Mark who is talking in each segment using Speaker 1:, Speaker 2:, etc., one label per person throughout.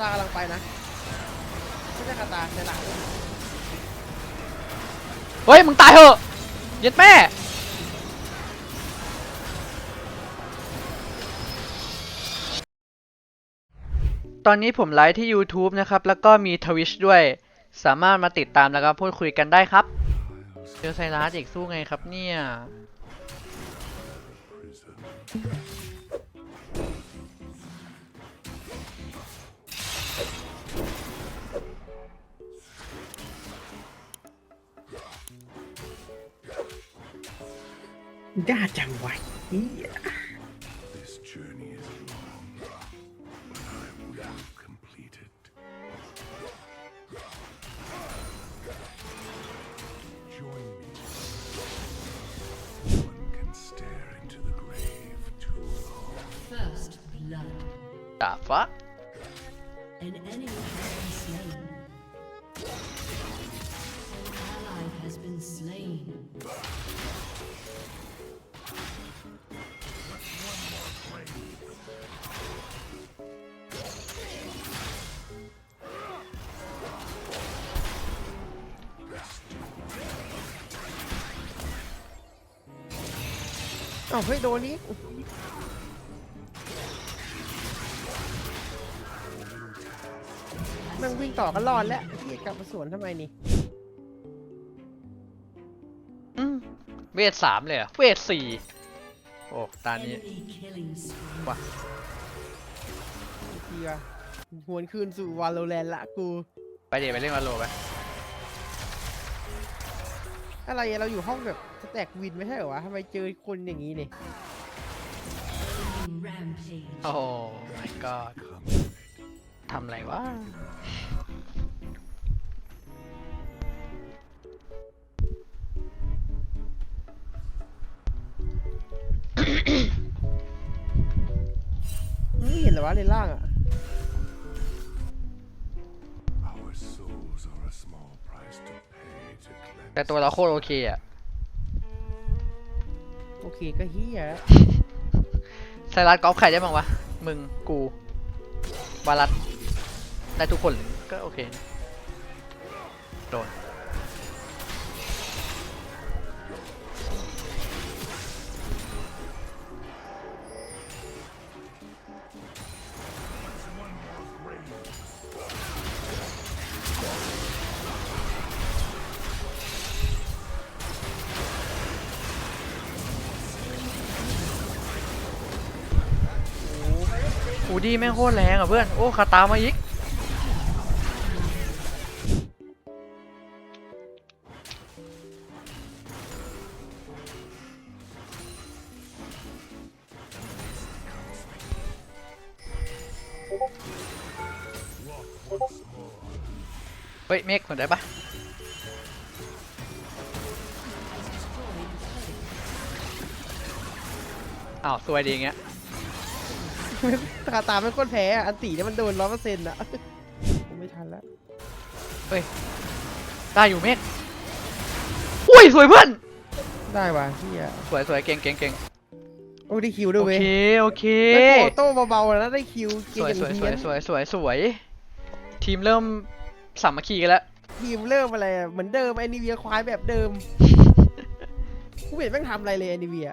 Speaker 1: ตากำลังไปนะไม่ใช่คาตาในหลัง
Speaker 2: เฮ้ย มึงตายเถอะเย็ดแม่ตอนนี้ผมไลฟ์ที่ YouTube นะครับ แล้วก็มี Twitch ด้วย สามารถมาติดตามแล้วก็พูดคุยกันได้ครับ เจอไซรัสอีกสู้ไงครับเนี่ย
Speaker 1: Goddamn white. Yeah.
Speaker 3: This journey is long, but I will complete it. Join me. One can stare into the grave too long.
Speaker 4: First blood.
Speaker 2: Ah, fuck.
Speaker 4: An enemy has been slain. An ally has been slain.
Speaker 1: อ้าเฮ้ยโดนนี้มันวิ่งต่อก็รอดแล้วพี่กลับมาสวนทำไมนี่
Speaker 2: อืมเวทสามเลยเหรอะเวทสี่โอ้ตานี้
Speaker 4: Enemy killing spree.
Speaker 2: ว่ะ
Speaker 1: พี่วะหวนคืนสู่วาโลแรนละกู
Speaker 2: ไปเดี๋ยวไปเล่นวาโลไป
Speaker 1: อะไรอะเราอยู่ห้องแบบ สแต็กวินไม่ใช่เหรอวะทำไมเจอคนอย่างนี้เนี่ย
Speaker 4: Rampage.
Speaker 2: โอ้ my god ทำอะไรวะ
Speaker 1: ไม่เห็นเหรอวะเลนล่างอะ
Speaker 3: Our souls are a small price to pay to
Speaker 2: แต่
Speaker 3: cleanse.
Speaker 2: ตัวเราโคตรโอเคอะ
Speaker 1: โอ เคก็เฮีย
Speaker 2: ไซรัสกอล์ฟใครได้บ้างวะ มึง กูวารัสได้ทุกคนเลยก็โอเค โดน ดีแม่งโคตรแรงอะเพื่อน โอ้คาตามาอีก เฮ้ย เมฆคนได้ปะอ้าวสวยดีเงี้ย
Speaker 1: คาตาไม่ก้นแพ้อะอันตีเนี่ยมันโดนร้อยเปอร์เซ็นต์อะผมไม่ทันแล้ว
Speaker 2: ได้อยู่เมฆอุ้ยสวยเพื่อน
Speaker 1: ได้ว่ะเฮีย
Speaker 2: สวยสวยเก่งเก่งเก่ง
Speaker 1: โอ้ได้คิวด้วย
Speaker 2: โอ
Speaker 1: เว้ย
Speaker 2: เคโอเค
Speaker 1: แล้วโอโต้เบาๆแล้วได้คิวเก่
Speaker 2: ส
Speaker 1: ง
Speaker 2: วย
Speaker 1: อย่าง
Speaker 2: สวยส
Speaker 1: เฮี
Speaker 2: วยยสวยสวยสวย ทีมเริ่มสามัคคีกันแล้ว
Speaker 1: ทีมเริ่มอะไรอะเหมือนเดิมไอนิเวียควายแบบเดิมกูไม่เห็นแม่งทำอะไรเลยไอนิเวีย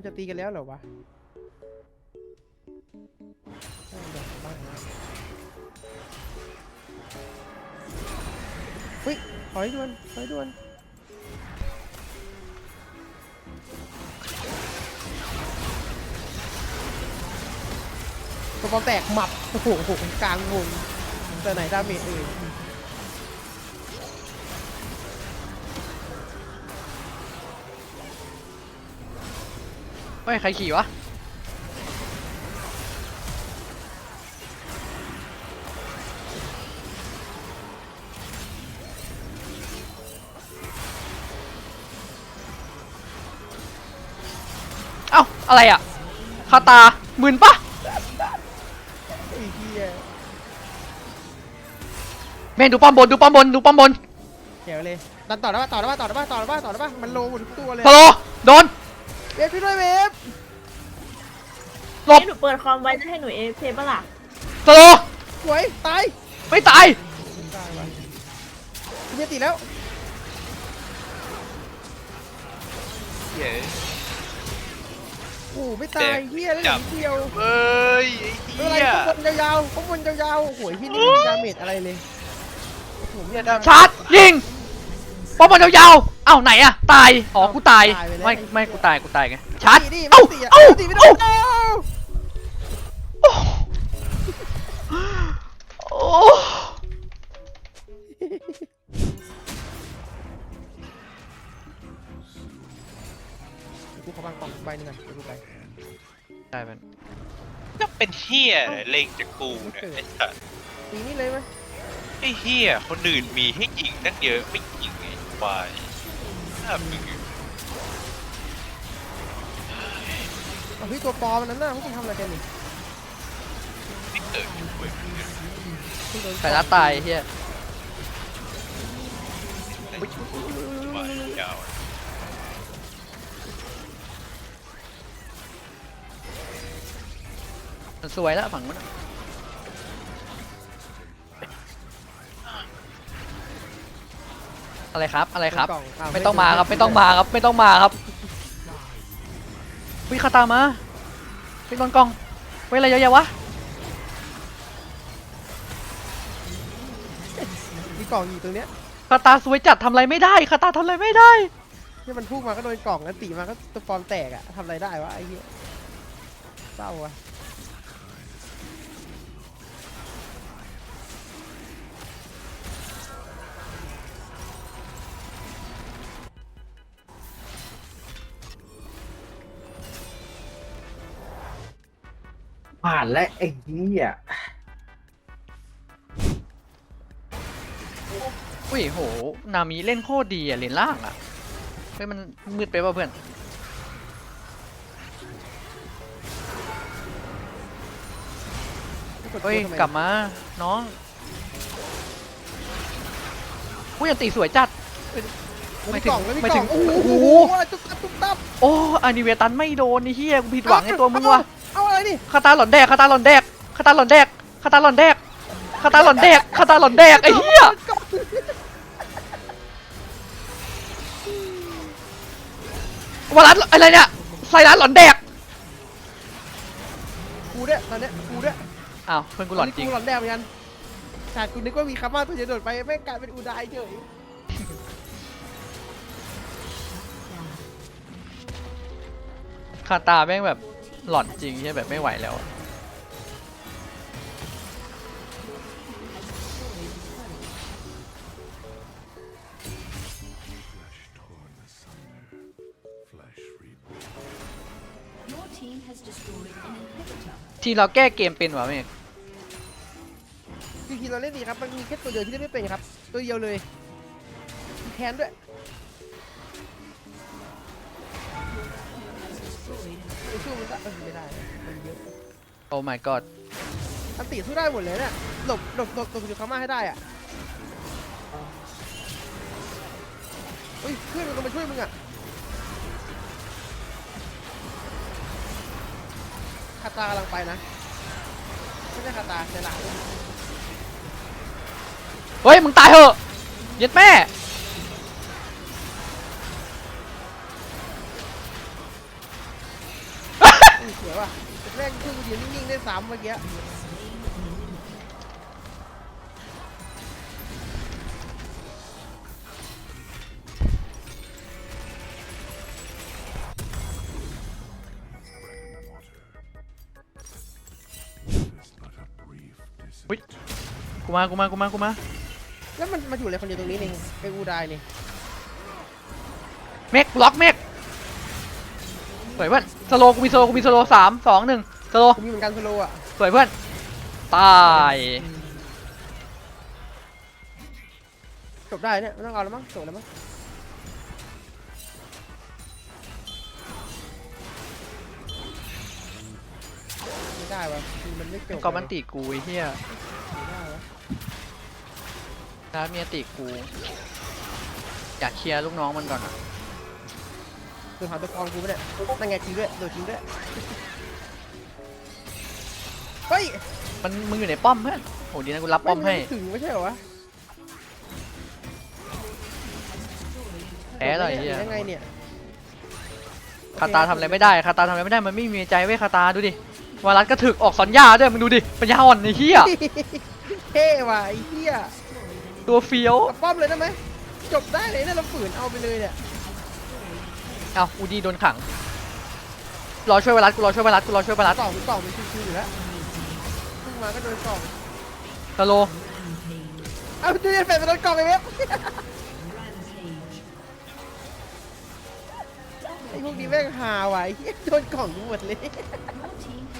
Speaker 1: มันจะตีกันแล้วเหรอวะบ้างนะเฮ้ยถอยด่วนถอยด่วนตัวปอมแตกหมับโอ้โหกลางวงแต่ไหนดาเมจเอ่ย
Speaker 2: ฮ้ย ใครขี่วะ เอ้า อะไรอะ คาตาหมื่นปะ
Speaker 1: ไอ้เหี้ย
Speaker 2: แม่งดูป้อมบน ดูป้อมบน ดูป้อมบน
Speaker 1: จ๋วเลยดันต่อได้ป่ะต่อได้ป่ะต่อได้ป่ะต่อได้ป่ะต่อได้ป่ะมันโลหมดทุกตัวเลย
Speaker 2: สโลโดน
Speaker 1: เว ฟพี่ด้วยเวฟ
Speaker 2: หลบ
Speaker 5: ให้หนูเปิดคอมไว้จะให้หนูเอฟเพปะล่ะ
Speaker 2: สโล
Speaker 1: สวยตาย
Speaker 2: ไม่ตาย
Speaker 1: ตายว่ะคุณเมียติแล้ว
Speaker 6: เหี้ย
Speaker 1: โอ้โหไม่ตายเฮียได้ห
Speaker 6: จั
Speaker 1: นึ่
Speaker 6: บ
Speaker 1: งเดียว
Speaker 6: เอ้ยไอ้
Speaker 1: ไม่
Speaker 6: เหี้
Speaker 1: เป็นไร
Speaker 6: ย
Speaker 1: ข้างบนยาวๆข้างบนยาวๆโอ้โหพี่นี่ไม่มีดาเมจอะไรเลยโอ้โหเนี่ยดา
Speaker 2: ชาร์จยิง ป้อมบอลยาวๆเอ้าไหนอะตายอ๋อกูตาย
Speaker 1: ตายไปแล้ว
Speaker 2: ไม่ไม่กูตายกูตายไงชาร์จ
Speaker 1: ตีดิ
Speaker 2: เอ้า
Speaker 1: ตีะ
Speaker 2: เอ้า
Speaker 1: ตีไม่
Speaker 2: เอ้า
Speaker 1: ได้เอ้า
Speaker 2: โอ้
Speaker 1: กูขอบังกล่องใบหนึงก่อนเดี๋ยวกูไป
Speaker 2: ได้เป็น
Speaker 6: จะเป็นเหี้ยอะไรเล็งจากกูเนี่ยไอ้สัส
Speaker 1: ตีนี่เลยไหม
Speaker 6: ไอ้เหี้ยคนอื่นมีให้ยิงตั้งเยอะไม่ยิงไอ้ค วายน่ามึง
Speaker 1: เอาพี่ตัวปลอมอันนั้นน่ะพวกคุณทำอะไรกันนี่
Speaker 6: ไม่เกิดอยู่เว้ย
Speaker 1: เพิ่งโดน
Speaker 2: ใส่ละตายเฮีย
Speaker 6: ว่ายาว
Speaker 2: มันสวยแล้วฝั่งนู้นอะ อะไรครับอะไรครับ
Speaker 1: กล่องาว
Speaker 2: ไม่ต้องมาครับไม่ต้องมาครับไม่ต้องมาครับวิคาตามาเป็นนอนกล่องไว้อะไรเยอะแยะวะ
Speaker 1: มีกล่องอยู่ตรงเนี้ย
Speaker 2: คาตาสวยจัดทำอะไรไม่ได้คาตาทำอะไรไม่ได้
Speaker 1: ที่มันพุ่งมาก็โดนกล่องอันตีมาก็ตัวปลอมแตกอะทำอะไรได้วะไอ้เหี้ยเศร้าอะ
Speaker 7: ผ่านและไอ้เหี้ย
Speaker 2: อุ้ยโห นามิเล่นโคตรดีอะเลนล่างอะเฮ้ยมันมืดไปป่ะเพื่อน
Speaker 1: กด
Speaker 2: เฮ้ย
Speaker 1: ตัวทำไม
Speaker 2: กลับมา น้องอุ้ยอันตีสวยจัด
Speaker 1: แล้วมีกล่องแล้วมี
Speaker 2: ไม่
Speaker 1: ก
Speaker 2: ถึ
Speaker 1: ล่อง
Speaker 2: ง
Speaker 1: โอ้โห
Speaker 2: โอ้โห
Speaker 1: ตุ๊บตับตุ๊บตับ
Speaker 2: โอ้อานิเวตันไม่โดนนี่เฮียกูผิดหวังในตัวมึงว่ะ
Speaker 1: เอาอะไรดิ
Speaker 2: คาตาหลอนแดกคาตาหลอนแดกคาตาหลอนแดกคาตาหลอนแดกคาตาหลอนแดกคาตาหลอนแดกไอ้เหี้ยวารัสอะไรเนี่ยไซรัสหลอนแดก
Speaker 1: กูเนี่ยตอนเนี้ยกูเนี่ย
Speaker 2: อ้าวเพื่อนกูหลอนจริง
Speaker 1: กูหลอนแดงเหมือนกันชาติกูนึกว่ามีคำว่าตัวจะโดดไปแม่งกลายเป็นอูไดเฉย
Speaker 2: คาตาแม่งแบบ หลอนจริงใช่แบบไม่ไหวแล้วทีเราแก้เกมเป็นวะเมก
Speaker 1: คือทีเราเล่นดีครับ มันมีแค่ตัวเดียวที่เล่นไม่เป็นครับ ตัวเดียวเลยแคนด้วย ไอ้สู้มันได้เออไม่ได้มันเยอะ
Speaker 2: โอ้ my god
Speaker 1: อันตีสู้ได้หมดเลยเนี่ยหลบหลบหลบหลบอยู่เขามาให้ได้อะเฮ้ยเพื่อนมันก็มาช่วยมึงอะคาตากำลังไปนะไม่ใช่คาตาแต่หลัง
Speaker 2: เฮ้ย มึงตายเหอะเย็ดแม่
Speaker 1: ยืนนิ่งๆได้ซ้ำเมื่อกี้
Speaker 3: It's but a brief
Speaker 2: Wait.
Speaker 3: dissonance.
Speaker 2: กูมากูมากูมากูมา
Speaker 1: แล้วมันมาอยู่อะไรคนเดียวตรงนี้เองไอ้อูไดนี่
Speaker 2: เมกล็อกเมกสวยเพื่อนสโลกูมีสโลกูมีสโลสามสองหนึ่ง สโล
Speaker 1: ผมมีเหมือนกันสโลว์อะ
Speaker 2: สวยเพื่อน ตาย
Speaker 1: จบได้เนี่ยไม่ต้องเอาแล้วมั้งจบแล้วมั้งไม่ได้วะคือมันไม่จบ
Speaker 2: ก็มันตีกูไอ้เหี้ย
Speaker 1: ไม่ได้วะ
Speaker 2: นะเมียตีกู อยากเคลียร์ลูกน้องมันก่อนอะ
Speaker 1: โดนผ่านตัวกองกูไม่ได้นั่นไงจริงด้วยโดนจริงด้วย เฮ้ย
Speaker 2: มันมึงอยู่ในป้อมเพื่อนโหดีนะกูรับป้อมให้
Speaker 1: ถึงไม่ใช่เหรอวะ
Speaker 2: แพ้เลยไอ้เฮีย
Speaker 1: ยังไงเนี่ย
Speaker 2: คาตาทำอะไรไม่ได้คาตาทำอะไรไม่ได้มันไม่มีใจเว้ยคาตาดูดิวารัสก็ถึกออกสัญญาด้วยมึงดูดิปัญญาอ่อนไอ้เหี้ย
Speaker 1: เท่ว่ะไอ้เหี้ย
Speaker 2: ตัวเฟี้ยว
Speaker 1: กับป้อมเลยได้ไหมจบได้เลยเนี่ยเราฝืนเอาไปเลยเนี่ย
Speaker 2: เอ้าอูดีโดนขังรอช่วยวารัสกูรอช่วยวารัสกูรอช่วยวารัส
Speaker 1: กล่องกล่องมันชิวๆอยู่แล้วเพิ่ง มาก็โดนกล่อง
Speaker 2: ตะโล
Speaker 1: เอาดูยันแฟนไปโดนกล่องไอ้เว็บไอ้พวกนี้แม่งฮาว่ะไอ้เหี้ยโดนกล่องกูหมดเลย
Speaker 4: Your team has destroyed